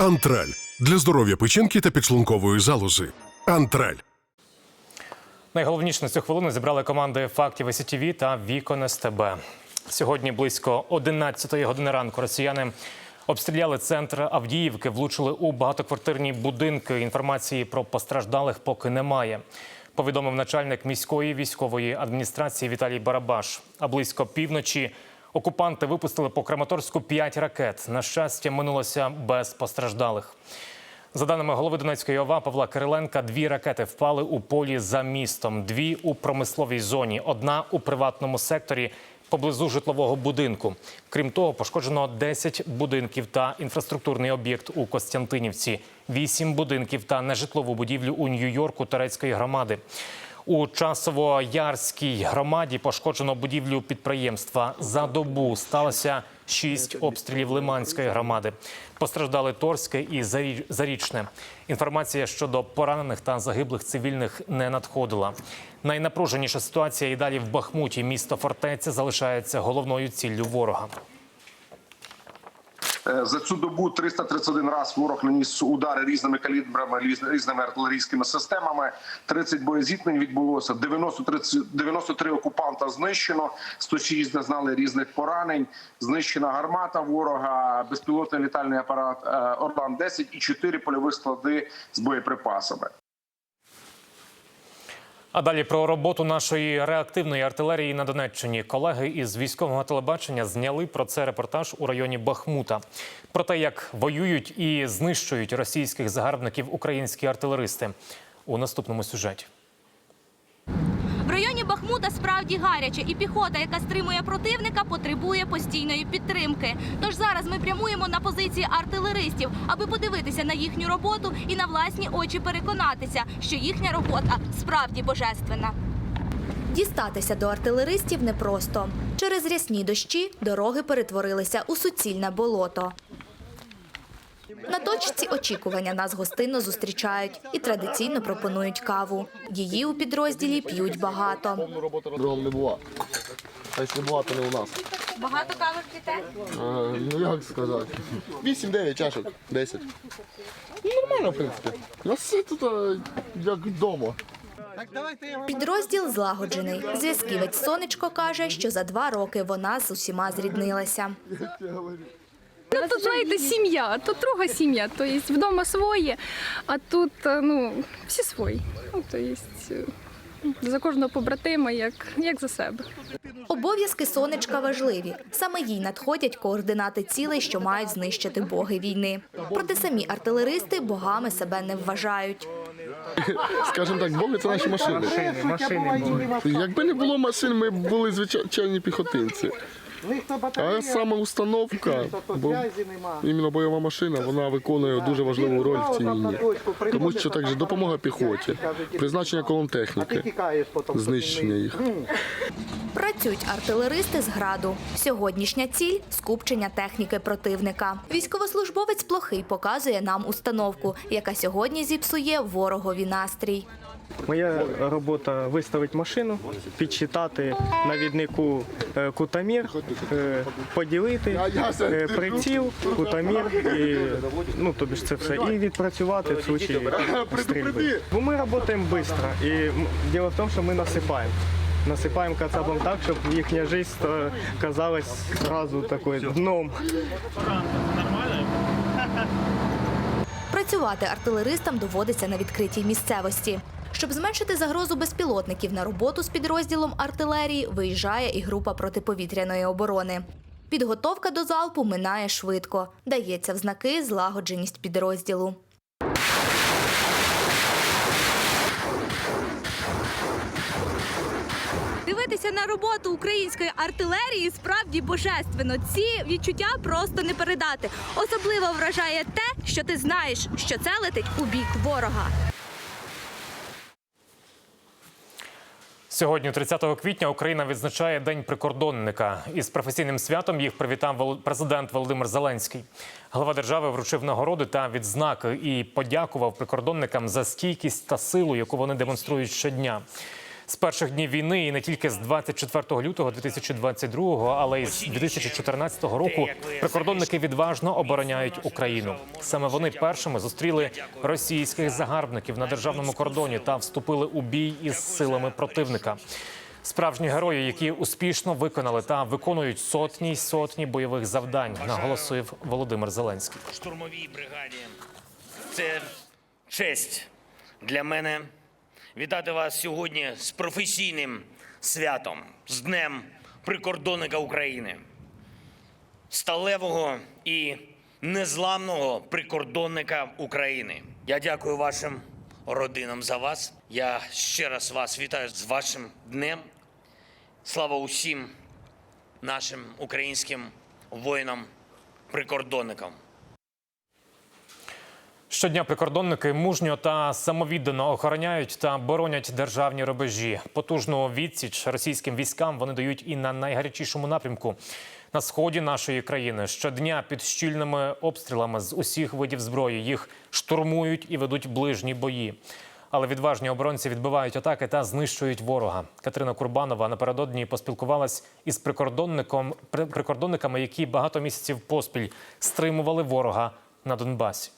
Антраль для здоров'я печінки та підшлункової залози. Антраль. Найголовніше на цю хвилину зібрали команди фактів СІТВ та Вікон СТБ. Сьогодні близько 11 години ранку росіяни обстріляли центр Авдіївки, влучили у багатоквартирні будинки. Інформації про постраждалих поки немає. Повідомив начальник міської військової адміністрації Віталій Барабаш. А близько півночі окупанти випустили по Краматорську 5 ракет. На щастя, минулося без постраждалих. За даними голови Донецької ОВА Павла Кириленка, дві ракети впали у полі за містом, дві у промисловій зоні, одна у приватному секторі поблизу житлового будинку. Крім того, пошкоджено 10 будинків та інфраструктурний об'єкт у Костянтинівці, 8 будинків та нежитлову будівлю у Нью-Йорку Турецької громади. У Часово-Ярській громаді пошкоджено будівлю підприємства. За добу сталося шість обстрілів Лиманської громади. Постраждали Торське і Зарі- Зарічне. Інформація щодо поранених та загиблих цивільних не надходила. Найнапруженіша ситуація і далі в Бахмуті. Місто фортеця залишається головною ціллю ворога. Е, За цю добу 331 раз ворог наніс удари різними калібрами, різ- різними артилерійськими системами. 30 боєзіткнень відбулося. 93, 93 окупанта знищено. 106 зазнали різних поранень. Знищена гармата ворога, безпілотний літальний апарат е, Орлан 10 і 4 польових склади з боєприпасами. А далі про роботу нашої реактивної артилерії на Донеччині. Колеги із військового телебачення зняли про це репортаж у районі Бахмута. Про те, як воюють і знищують російських загарбників українські артилеристи у наступному сюжеті. В районі Бахмута справді гаряче, і піхота, яка стримує противника, потребує постійної підтримки. Тож зараз ми прямуємо на позиції артилеристів, аби подивитися на їхню роботу і на власні очі переконатися, що їхня робота справді божественна. Дістатися до артилеристів непросто. Через рясні дощі дороги перетворилися у суцільне болото. На точці очікування нас гостинно зустрічають і традиційно пропонують каву. Її у підрозділі п'ють багато. Другом не була. А якщо не була, то не у нас. Багато кави п'єте? Ну як сказати? 8-9 чашок, 10. Ну, нормально, в принципі. У нас все тут а, як вдома. Підрозділ злагоджений. Зв'язківець Сонечко каже, що за два роки вона з усіма зріднилася. Ну, тут, знаєте, сім'я, тут друга сім'я, то є вдома своє, а тут е, ну, всі свої. Ну, то є е, за кожного побратима, як, як за себе. Обов'язки сонечка важливі. Саме їй надходять координати цілей, що мають знищити боги війни. Проте самі артилеристи богами себе не вважають. Скажімо так, боги це наші машини. машини. Якби не було машин, ми були звичайні піхотинці. А саме установка, бо іменно бойова машина, вона виконує дуже важливу роль в цій війні. Тому що також допомога піхоті, призначення колон техніки, знищення їх. Працюють артилеристи з граду. Сьогоднішня ціль скупчення техніки противника. Військовослужбовець плохий показує нам установку, яка сьогодні зіпсує ворогові настрій. Моя робота виставити машину, підсчитати навіднику е, кутамір, е, поділити е, приціл, кутамір і ну тобі ж це все і відпрацювати в случаї стрільби. Бо ми працюємо швидко і діло в тому, що ми насипаємо. Насипаємо кацапом так, щоб їхня життя казалась одразу такою дном. Працювати артилеристам доводиться на відкритій місцевості. Щоб зменшити загрозу безпілотників на роботу з підрозділом артилерії, виїжджає і група протиповітряної оборони. Підготовка до залпу минає швидко. Дається в знаки злагодженість підрозділу. Дивитися на роботу української артилерії справді божественно. Ці відчуття просто не передати. Особливо вражає те, що ти знаєш, що це летить у бік ворога. Сьогодні, 30 квітня, Україна відзначає День прикордонника. Із професійним святом їх привітав президент Володимир Зеленський. Глава держави вручив нагороди та відзнаки і подякував прикордонникам за стійкість та силу, яку вони демонструють щодня. З перших днів війни і не тільки з 24 лютого 2022, але й з 2014 року прикордонники відважно обороняють Україну. Саме вони першими зустріли російських загарбників на державному кордоні та вступили у бій із силами противника. Справжні герої, які успішно виконали та виконують сотні й сотні бойових завдань, наголосив Володимир Зеленський. штурмовій бригаді. Це честь для мене вітати вас сьогодні з професійним святом, з Днем прикордонника України, сталевого і незламного прикордонника України. Я дякую вашим родинам за вас. Я ще раз вас вітаю з вашим днем. Слава усім нашим українським воїнам-прикордонникам. Щодня прикордонники мужньо та самовіддано охороняють та боронять державні рубежі. Потужну відсіч російським військам вони дають і на найгарячішому напрямку на сході нашої країни. Щодня під щільними обстрілами з усіх видів зброї їх штурмують і ведуть ближні бої. Але відважні оборонці відбивають атаки та знищують ворога. Катерина Курбанова напередодні поспілкувалась із прикордонником при- прикордонниками, які багато місяців поспіль стримували ворога на Донбасі.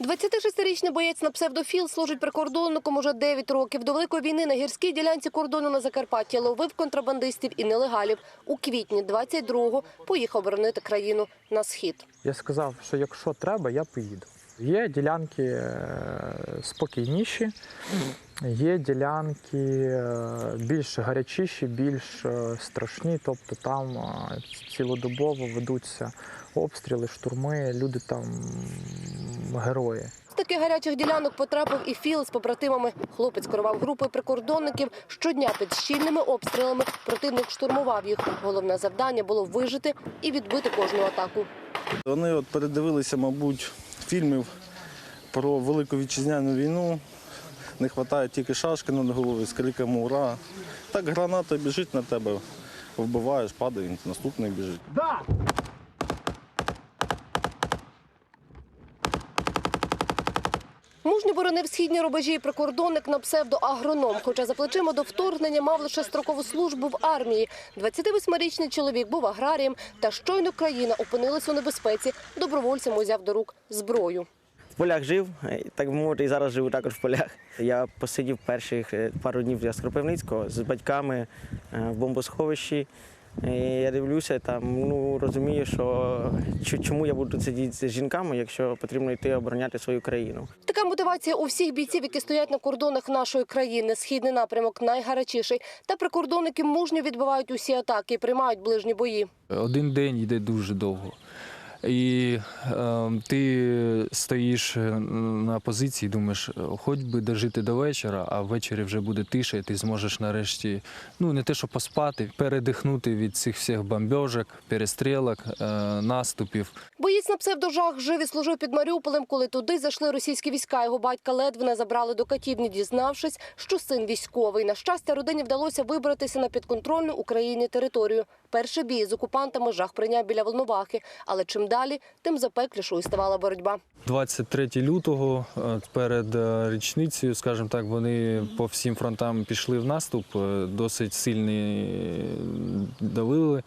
26-річний боєць на псевдофіл служить прикордонником уже 9 років. До Великої війни на гірській ділянці кордону на Закарпатті ловив контрабандистів і нелегалів. У квітні 22-го поїхав боронити країну на схід. Я сказав, що якщо треба, я поїду. Є ділянки е, спокійніші, є ділянки е, більш гарячіші, більш е, страшні. Тобто там цілодобово ведуться обстріли, штурми, люди там герої. З таких гарячих ділянок потрапив і Філ з побратимами. Хлопець керував групою прикордонників. Щодня під щільними обстрілами противник штурмував їх. Головне завдання було вижити і відбити кожну атаку. Вони от передивилися, мабуть, фільмів про Велику вітчизняну війну. Не вистачає тільки шашки над головою з криком Ура! Так граната біжить на тебе, вбиваєш, падає, наступний біжить. Боронив східні рубежі і прикордонник на псевдоагроном. Хоча за плечима до вторгнення мав лише строкову службу в армії. 28-річний чоловік був аграрієм, та щойно країна опинилася у небезпеці. Добровольцем узяв до рук зброю. В полях жив, е, так би мовити, і зараз живу також в полях. Я посидів перших е, пару днів я з Кропивницького з батьками е, в бомбосховищі. І я дивлюся, там ну розумію, що чому я буду сидіти з жінками, якщо потрібно йти обороняти свою країну. Така мотивація у всіх бійців, які стоять на кордонах нашої країни. Східний напрямок найгарячіший. Та прикордонники мужньо відбивають усі атаки і приймають ближні бої. Один день йде дуже довго. І е, ти стоїш е, на позиції, думаєш, хоч би дожити до вечора, а ввечері вже буде тиша, і ти зможеш нарешті, ну не те, що поспати, передихнути від цих всіх бомбьожок, перестрілок, е, наступів. Боєць на псевдожах жив і служив під Маріуполем, коли туди зайшли російські війська. Його батька ледве не забрали до катівні, дізнавшись, що син військовий. На щастя, родині вдалося вибратися на підконтрольну Україні територію. Перший бій з окупантами жах прийняв біля Волновахи. Але чим далі, тим запеклішою ставала боротьба. 23 лютого е, перед е, річницею, скажімо так, вони по всім фронтам пішли в наступ, е, досить сильний е, давили.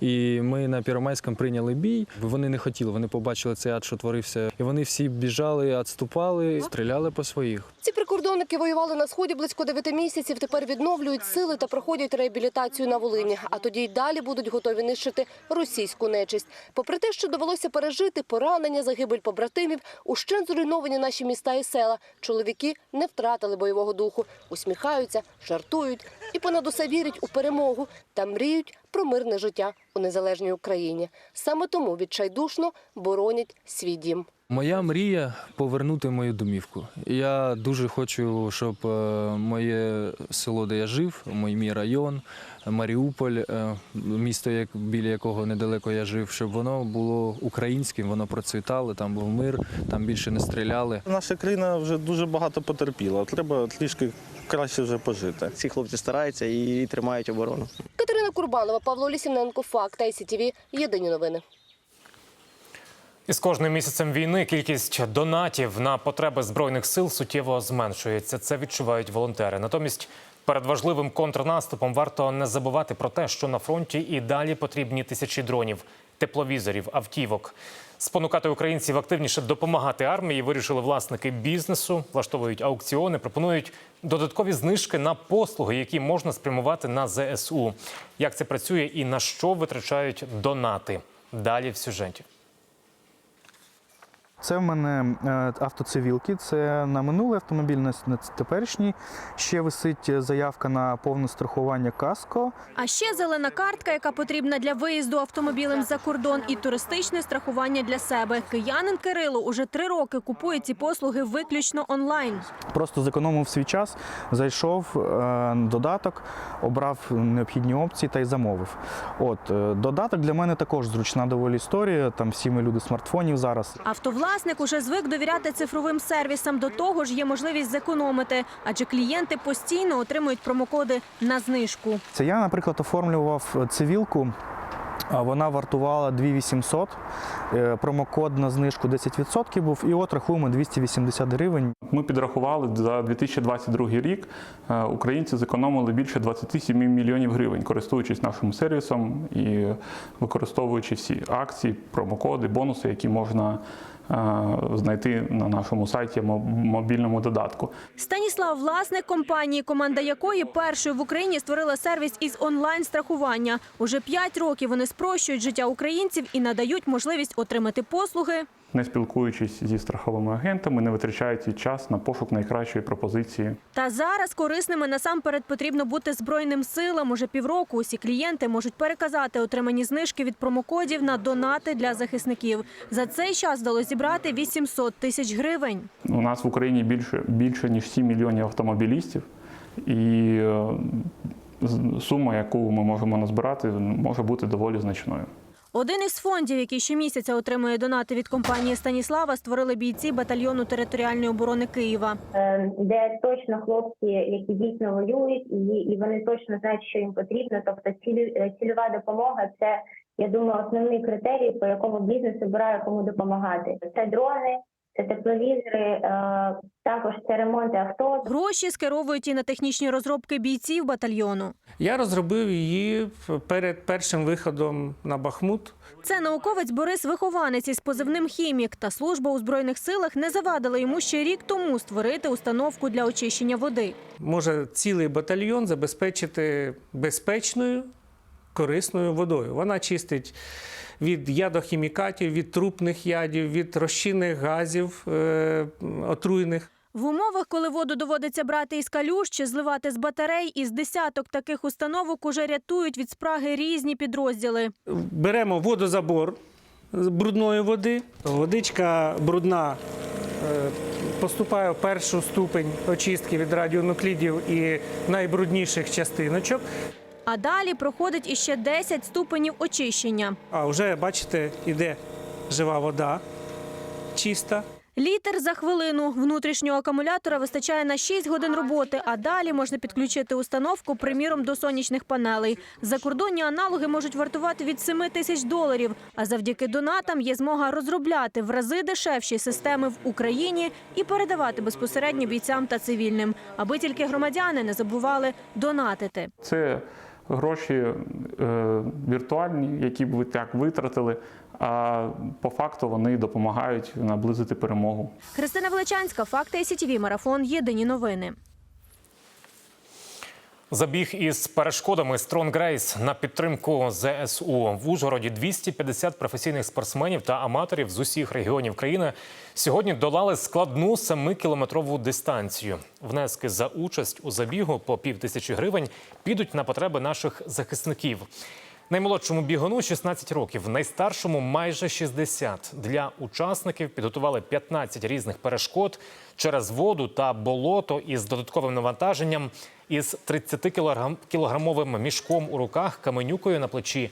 І ми на Первомайському прийняли бій. Вони не хотіли, вони побачили цей ад, що творився. І вони всі біжали, відступали, стріляли по своїх. Ці прикордонники воювали на сході близько 9 місяців. Тепер відновлюють сили та проходять реабілітацію на Волині. А тоді й далі будуть готові нищити російську нечисть. Попри те, що довелося пережити поранення, загибель побратимів, ущен зруйновані наші міста і села. Чоловіки не втратили бойового духу, усміхаються, жартують і понад усе вірять у перемогу та мріють про мирне життя у незалежній Україні. Саме тому відчайдушно боронять свій дім. Моя мрія повернути мою домівку. Я дуже хочу, щоб е, моє село, де я жив, мій мій район, Маріуполь, е, місто, як біля якого недалеко я жив, щоб воно було українським, воно процвітало, там був мир, там більше не стріляли. Наша країна вже дуже багато потерпіла. Треба трішки краще вже пожити. Ці хлопці стараються і тримають оборону. Катерина Курбанова, Павло Лісівненко, Факт, ICTV, Єдині новини. Із кожним місяцем війни кількість донатів на потреби збройних сил суттєво зменшується. Це відчувають волонтери. Натомість перед важливим контрнаступом варто не забувати про те, що на фронті і далі потрібні тисячі дронів, тепловізорів, автівок. Спонукати українців активніше допомагати армії вирішили власники бізнесу, влаштовують аукціони, пропонують додаткові знижки на послуги, які можна спрямувати на ЗСУ. Як це працює і на що витрачають донати? Далі в сюжеті. Це в мене е, автоцивілки. Це на минулий автомобіль, на теперішній. Ще висить заявка на повне страхування каско. А ще зелена картка, яка потрібна для виїзду автомобілем за кордон, і туристичне страхування для себе. Киянин Кирило уже три роки купує ці послуги виключно онлайн. Просто зекономив свій час, зайшов е, додаток, обрав необхідні опції та й замовив. От е, додаток для мене також зручна доволі історія. Там всі ми люди смартфонів зараз. Автовласник уже звик довіряти цифровим сервісам. До того ж, є можливість зекономити, адже клієнти постійно отримують промокоди на знижку. Це я, наприклад, оформлював цивілку. а Вона вартувала 2800, е, промокод на знижку 10% був, і от рахуємо 280 гривень. Ми підрахували за 2022 рік. е, Українці зекономили більше 27 мільйонів гривень, користуючись нашим сервісом і використовуючи всі акції, промокоди, бонуси, які можна знайти на нашому сайті мо- мобільному додатку. Станіслав, власник компанії, команда якої першою в Україні створила сервіс із онлайн страхування. Уже п'ять років вони спрощують життя українців і надають можливість отримати послуги. Не спілкуючись зі страховими агентами, не витрачаючи час на пошук найкращої пропозиції. Та зараз корисними насамперед потрібно бути збройним силам. Уже півроку усі клієнти можуть переказати отримані знижки від промокодів на донати для захисників. За цей час вдалося зібрати 800 тисяч гривень. У нас в Україні більше, більше ніж 7 мільйонів автомобілістів, і е, сума, яку ми можемо назбирати, може бути доволі значною. Один із фондів, який щомісяця отримує донати від компанії Станіслава, створили бійці батальйону територіальної оборони Києва. Е, де точно хлопці, які дійсно воюють, і, вони точно знають, що їм потрібно. Тобто е, цільова допомога це, я думаю, основний критерій, по якому бізнес обирає кому допомагати. Це дрони, це тепловізори, е, також це ремонти авто. Гроші скеровують і на технічні розробки бійців батальйону. Я розробив її перед першим виходом на Бахмут. Це науковець Борис Вихованець із позивним хімік. Та служба у збройних силах не завадила йому ще рік тому створити установку для очищення води. Може цілий батальйон забезпечити безпечною, корисною водою. Вона чистить від ядохімікатів, від трупних ядів, від розчинних газів е, отруйних. В умовах, коли воду доводиться брати із калюш чи зливати з батарей, із десяток таких установок уже рятують від спраги різні підрозділи. Беремо водозабор з брудної води. Водичка брудна е, поступає в першу ступень очистки від радіонуклідів і найбрудніших частиночок. А далі проходить іще 10 ступенів очищення. А вже бачите, іде жива вода чиста. Літр за хвилину внутрішнього акумулятора вистачає на 6 годин роботи, а далі можна підключити установку, приміром, до сонячних панелей. Закордонні аналоги можуть вартувати від 7 тисяч доларів, а завдяки донатам є змога розробляти в рази дешевші системи в Україні і передавати безпосередньо бійцям та цивільним, аби тільки громадяни не забували донатити. Це гроші е, віртуальні, які б ви так витратили, а по факту вони допомагають наблизити перемогу. Христина Величанська, Факти СІТВ, Марафон. Єдині новини. Забіг із перешкодами Strong Race на підтримку ЗСУ в Ужгороді 250 професійних спортсменів та аматорів з усіх регіонів країни сьогодні долали складну 7-кілометрову дистанцію. Внески за участь у забігу по пів тисячі гривень підуть на потреби наших захисників. Наймолодшому бігуну 16 років, найстаршому майже 60. Для учасників підготували 15 різних перешкод через воду та болото із додатковим навантаженням, із 30-кілограмовим мішком у руках, каменюкою на плечі.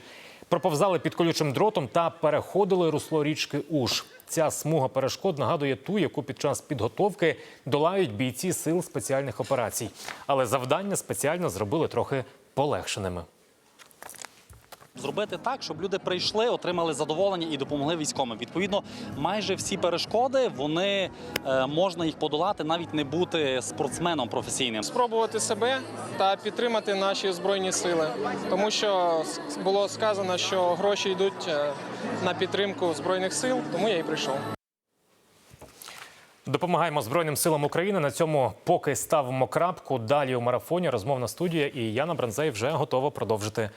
Проповзали під колючим дротом та переходили русло річки Уж. Ця смуга перешкод нагадує ту, яку під час підготовки долають бійці сил спеціальних операцій. Але завдання спеціально зробили трохи полегшеними. Зробити так, щоб люди прийшли, отримали задоволення і допомогли військовим. Відповідно, майже всі перешкоди вони е, можна їх подолати, навіть не бути спортсменом професійним. спробувати себе та підтримати наші збройні сили, тому що було сказано, що гроші йдуть е, на підтримку збройних сил, тому я і прийшов. Допомагаємо Збройним силам України. На цьому поки ставимо крапку. Далі у марафоні розмовна студія і Яна Бранзей вже готова продовжити